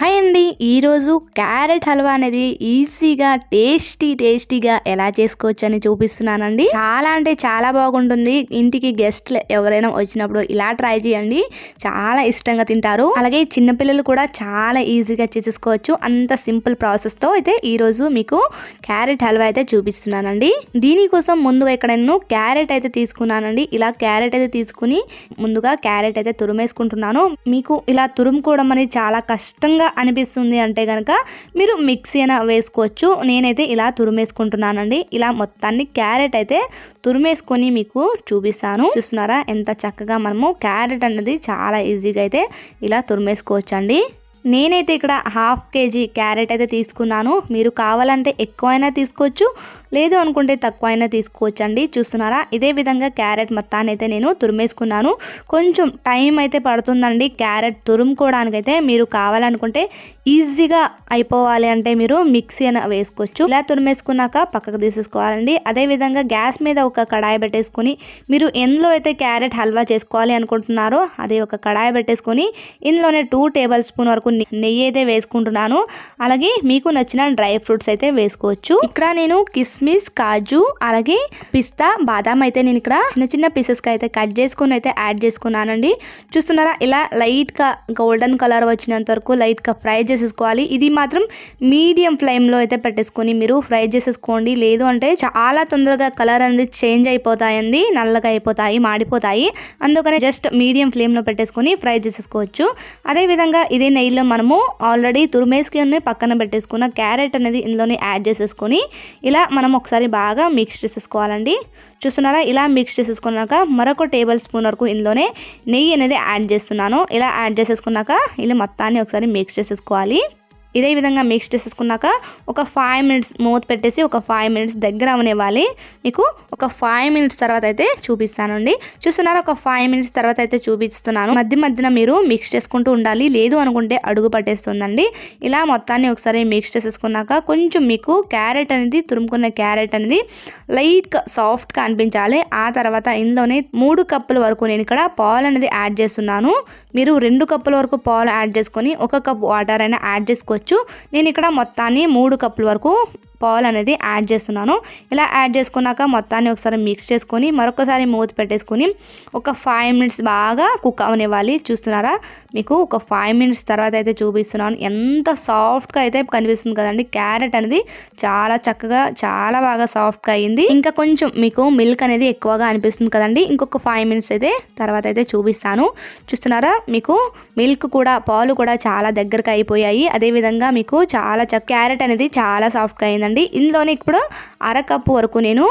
Hi అండి. ఈరోజు carrot halwa అనేది ఈజీగా టేస్టీ టేస్టీగా ఎలా చేసుకోవచ్చు అని చూపిస్తున్నానండి. చాలా అంటే చాలా బాగుంటుంది. ఇంటికి గెస్ట్లు ఎవరైనా వచ్చినప్పుడు ఇలా ట్రై చేయండి. చాలా ఇష్టంగా తింటారు. అలాగే చిన్నపిల్లలు కూడా చాలా ఈజీగా చేసేసుకోవచ్చు. అంత సింపుల్ ప్రాసెస్తో అయితే ఈరోజు మీకు క్యారెట్ హల్వా అయితే చూపిస్తున్నానండి. దీనికోసం ముందుగా ఇక్కడ నేను క్యారెట్ అయితే తీసుకున్నానండి. ఇలా క్యారెట్ అయితే తీసుకుని ముందుగా క్యారెట్ అయితే తురుమేసుకుంటున్నాను. మీకు ఇలా తురుముకోవడం అనేది చాలా కష్టంగా అనిపిస్తుంది అంటే కనుక మీరు మిక్సీ అయినా వేసుకోవచ్చు. నేనైతే ఇలా తురిమేసుకుంటున్నానండి. ఇలా మొత్తాన్ని క్యారెట్ అయితే తురిమేసుకొని మీకు చూపిస్తాను. చూస్తున్నారా? ఎంత చక్కగా మనము క్యారెట్ అనేది చాలా ఈజీగా అయితే ఇలా తురిమేసుకోవచ్చు అండి నేనైతే ఇక్కడ హాఫ్ కేజీ క్యారెట్ అయితే తీసుకున్నాను. మీరు కావాలంటే ఎక్కువైనా తీసుకోవచ్చు. లేదు అనుకుంటే తక్కువ అయినా తీసుకోవచ్చండి. చూస్తున్నారా? ఇదే విధంగా క్యారెట్ మొత్తాన్ని అయితే నేను తురిమేసుకున్నాను. కొంచెం టైం అయితే పడుతుందండి. క్యారెట్ తురుముకోవడానికైతే మీరు కావాలనుకుంటే ఈజీగా అయిపోవాలి అంటే మీరు మిక్సీ అని వేసుకోవచ్చు. ఇలా తురిమేసుకున్నాక పక్కకు తీసేసుకోవాలండి. అదేవిధంగా గ్యాస్ మీద ఒక కడాయి పెట్టేసుకుని మీరు ఎందులో అయితే క్యారెట్ హల్వా చేసుకోవాలి అనుకుంటున్నారో అది ఒక కడాయి పెట్టేసుకొని ఇందులోనే టూ టేబుల్ స్పూన్ వరకు నెయ్యి అయితే వేసుకుంటున్నాను. అలాగే మీకు నచ్చిన డ్రై ఫ్రూట్స్ అయితే వేసుకోవచ్చు. ఇక్కడ నేను కిస్ కిస్మిస్ కాజు అలాగే పిస్తా బాదాం అయితే నేను ఇక్కడ చిన్న చిన్న పీసెస్కి అయితే కట్ చేసుకుని అయితే యాడ్ చేసుకున్నానండి. చూస్తున్నారా ఇలా లైట్గా గోల్డెన్ కలర్ వచ్చినంత వరకు లైట్గా ఫ్రై చేసేసుకోవాలి. ఇది మాత్రం మీడియం ఫ్లేమ్లో అయితే పెట్టేసుకొని మీరు ఫ్రై చేసేసుకోండి. లేదు అంటే చాలా తొందరగా కలర్ అనేది చేంజ్ అయిపోతాయండి నల్లగా అయిపోతాయి మాడిపోతాయి. అందుకనే జస్ట్ మీడియం ఫ్లేమ్లో పెట్టేసుకొని ఫ్రై చేసేసుకోవచ్చు. అదేవిధంగా ఇదే నెయ్యిలో మనము ఆల్రెడీ తురిమేసుకొని పక్కన పెట్టేసుకున్న క్యారెట్ అనేది ఇందులోనే యాడ్ చేసేసుకొని ఇలా మనం ఒకసారి బాగా మిక్స్ చేసేసుకోవాలండి. చూస్తున్నారా? ఇలా మిక్స్ చేసేసుకున్నాక మరొక టేబుల్ స్పూన్ వరకు ఇందులోనే నెయ్యి అనేది యాడ్ చేస్తున్నాను. ఇలా యాడ్ చేసేసుకున్నాక ఇలా మొత్తాన్ని ఒకసారి మిక్స్ చేసేసుకోవాలి. ఇదే విధంగా మిక్స్ చేసేసుకున్నాక ఒక ఫైవ్ మినిట్స్ మూత పెట్టేసి ఒక ఫైవ్ మినిట్స్ దగ్గర అవనివ్వాలి. మీకు ఒక ఫైవ్ మినిట్స్ తర్వాత అయితే చూపిస్తానండి. చూస్తున్నారా? ఒక ఫైవ్ మినిట్స్ తర్వాత అయితే చూపిస్తున్నాను. మధ్య మధ్యన మీరు మిక్స్ చేసుకుంటూ ఉండాలి. లేదు అనుకుంటే అడుగు పట్టేస్తుందండి. ఇలా మొత్తాన్ని ఒకసారి మిక్స్ చేసేసుకున్నాక కొంచెం మీకు క్యారెట్ అనేది తురుముకున్న క్యారెట్ అనేది లైట్గా సాఫ్ట్గా అనిపించాలి. ఆ తర్వాత ఇందులోనే మూడు కప్పుల వరకు నేను ఇక్కడ పాలు అనేది యాడ్ చేస్తున్నాను. మీరు రెండు కప్పుల వరకు పాలు యాడ్ చేసుకొని ఒక కప్ వాటర్ అయినా యాడ్ చేసుకొని చేసుకోవచ్చు నేను ఇక్కడ మొత్తాన్ని మూడు కప్పుల వరకు పాలు అనేది యాడ్ చేస్తున్నాను. ఇలా యాడ్ చేసుకున్నాక మొత్తాన్ని ఒకసారి మిక్స్ చేసుకొని మరొకసారి మూత పెట్టేసుకొని ఒక ఫైవ్ మినిట్స్ బాగా కుక్ అవనివ్వాలి. చూస్తున్నారా? మీకు ఒక ఫైవ్ మినిట్స్ తర్వాత అయితే చూపిస్తున్నాను. ఎంత సాఫ్ట్గా అయితే కనిపిస్తుంది కదండి. క్యారెట్ అనేది చాలా చక్కగా చాలా బాగా సాఫ్ట్గా అయింది. ఇంకా కొంచెం మీకు మిల్క్ అనేది ఎక్కువగా అనిపిస్తుంది కదండి. ఇంకొక ఫైవ్ మినిట్స్ అయితే తర్వాత అయితే చూపిస్తాను. చూస్తున్నారా? మీకు మిల్క్ కూడా పాలు కూడా చాలా దగ్గరకు అయిపోయాయి. అదేవిధంగా మీకు చాలా చక్క క్యారెట్ అనేది చాలా సాఫ్ట్గా అయింది కదండి ఇందులోనే ఇప్పుడు అరకప్పు వరకు నేను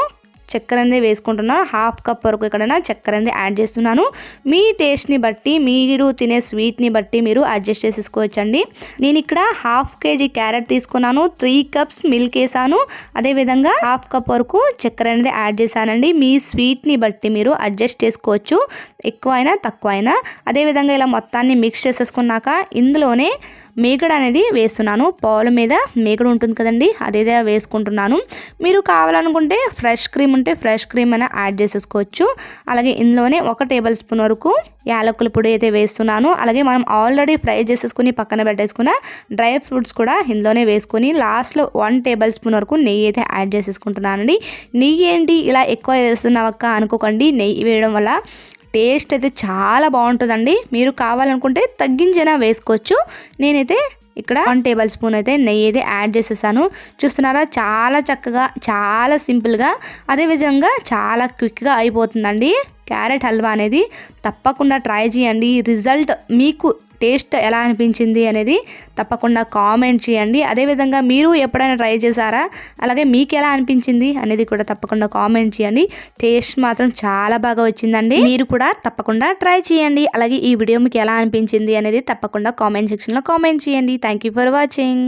చక్కెర అనేది వేసుకుంటున్నాను హాఫ్ కప్ వరకు ఎక్కడైనా చక్కెర అనేది యాడ్ చేస్తున్నాను. మీ టేస్ట్ని బట్టి మీరు తినే స్వీట్ని బట్టి మీరు అడ్జస్ట్ చేసేసుకోవచ్చండి. నేను ఇక్కడ హాఫ్ కేజీ క్యారెట్ తీసుకున్నాను. త్రీ కప్స్ మిల్క్ వేసాను. అదేవిధంగా హాఫ్ కప్ వరకు చక్కెర అనేది యాడ్ చేశానండి. మీ స్వీట్ని బట్టి మీరు అడ్జస్ట్ చేసుకోవచ్చు. ఎక్కువైనా తక్కువైనా. తక్కువ అయినా అదేవిధంగా ఇలా మొత్తాన్ని మిక్స్ చేసేసుకున్నాక ఇందులోనే మేకడ అనేది వేస్తున్నాను. పావుల మీద మేకడ ఉంటుంది కదండి అదేదే వేసుకుంటున్నాను. మీరు కావాలనుకుంటే ఫ్రెష్ క్రీమ్ ఉంటే ఫ్రెష్ క్రీమ్ అయినా యాడ్ చేసేసుకోవచ్చు. అలాగే ఇందులోనే ఒక టేబుల్ స్పూన్ వరకు యాలకుల పొడి అయితే వేస్తున్నాను. అలాగే మనం ఆల్రెడీ ఫ్రై చేసేసుకుని పక్కన పెట్టేసుకున్న డ్రై ఫ్రూట్స్ కూడా ఇందులోనే వేసుకొని లాస్ట్లో వన్ టేబుల్ స్పూన్ వరకు నెయ్యి అయితే యాడ్ చేసేసుకుంటున్నానండి. నెయ్యి ఏంటి? ఇలా ఎక్కువ వేస్తున్నావక్క అనుకోకండి. నెయ్యి వేయడం వల్ల టేస్ట్ అయితే చాలా బాగుంటుందండి. మీరు కావాలనుకుంటే తగ్గించైనా వేసుకోవచ్చు. నేనైతే ఇక్కడ వన్ టేబుల్ స్పూన్ అయితే నెయ్యి అయితే యాడ్ చేసేసాను. చూస్తున్నారా? చాలా చక్కగా చాలా సింపుల్గా అదేవిధంగా చాలా క్విక్గా అయిపోతుందండి. క్యారెట్ హల్వా అనేది తప్పకుండా ట్రై చేయండి. రిజల్ట్ మీకు టేస్ట్ ఎలా అనిపించింది అనేది తప్పకుండా కామెంట్ చేయండి. అదేవిధంగా మీరు ఎప్పుడైనా ట్రై చేశారా? అలాగే మీకు ఎలా అనిపించింది అనేది కూడా తప్పకుండా కామెంట్ చేయండి. టేస్ట్ మాత్రం చాలా బాగా వచ్చిందండి. మీరు కూడా తప్పకుండా ట్రై చేయండి. అలాగే ఈ వీడియో మీకు ఎలా అనిపించింది అనేది తప్పకుండా కామెంట్ సెక్షన్లో కామెంట్ చేయండి. Thank you for watching